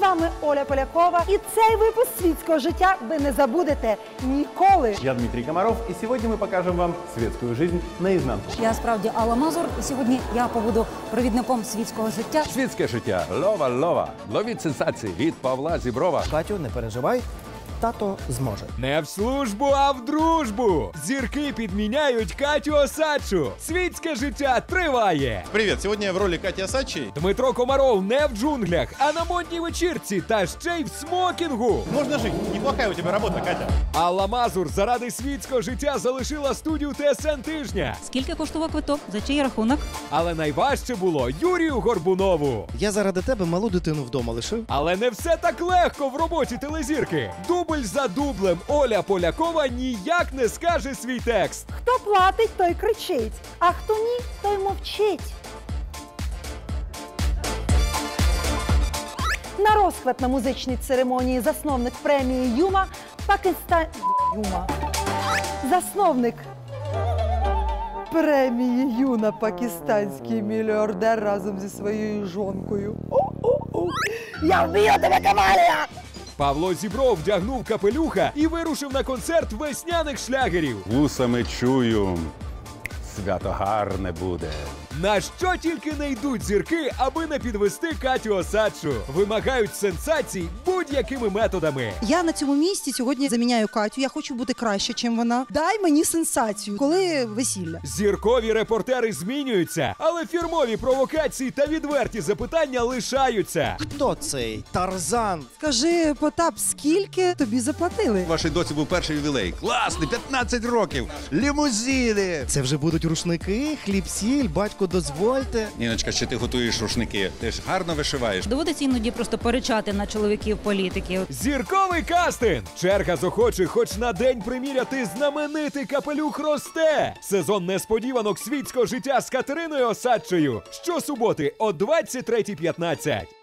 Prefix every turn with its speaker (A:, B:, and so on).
A: вами Оля Полякова. І цей випуск світського життя ви не забудете ніколи.
B: Я Дмитрий Комаров, и сегодня мы покажем вам светскую жизнь наизнанку.
C: Я справді Алла Мазур, і сьогодні я побуду провідником світського життя.
D: Світське життя. Лова, лова. Ловіть сенсації від Павла Зіброва.
E: Катю, не переживай, тато зможе.
F: Не в службу, а в дружбу. Зірки підміняють Катю Осадчу. Світське життя триває.
G: Привет, сегодня я в роли Кати Асачи.
F: Дмитро Комаров не в джунглях, а на модній вечірці та ще й в смокінгу.
G: Можно жить. Неплохая у тебя работа, Катя.
F: Алла Мазур заради світського життя залишила студію ТСН тижня.
C: Скільки коштував квиток? За чий рахунок?
F: Але найважче було Юрію Горбунову.
E: Я заради тебе малу дитину вдома лишив.
F: Але не все так легко в роботі телезірки. Дубль за дублем Оля Полякова ніяк не скаже свій текст.
A: Хто платить, той кричить, а хто ні, той мовчить. На розклад на музичній церемонії засновник премії Юма Пакистан... Юма. Засновник премії Юна пакистанський мільярдер разом зі своєю жонкою. О-о-о. Я вб'ю тебе, Камалія!
F: Павло Зібров вдягнув капелюха і вирушив на концерт весняних шлягерів.
B: Вусами чую, свято гарне буде.
F: На що тільки не йдуть зірки, аби не підвести Катю Осадчу. Вимагають сенсацій будь-якими методами.
H: Я на цьому місці сьогодні заміняю Катю. Я хочу бути краще, ніж вона. Дай мені сенсацію, коли весілля.
F: Зіркові репортери змінюються, але фірмові провокації та відверті запитання лишаються.
E: Хто цей Тарзан?
H: Скажи, Потап, скільки тобі заплатили?
D: Вашій доці був перший ювілей. Класний, 15 років. Лімузини.
E: Це вже будуть рушники, хліб, сіль, батько, дозвольте.
D: Ніночка, чи ти готуєш рушники? Ти ж гарно вишиваєш.
C: Доводиться іноді просто поричати на чоловіків політиків.
F: Зірковий кастинг! Черга з охочих хоч на день приміряти знаменитий капелюх росте. Сезон несподіванок світського життя з Катериною Осадчою. Щосуботи о 23.15.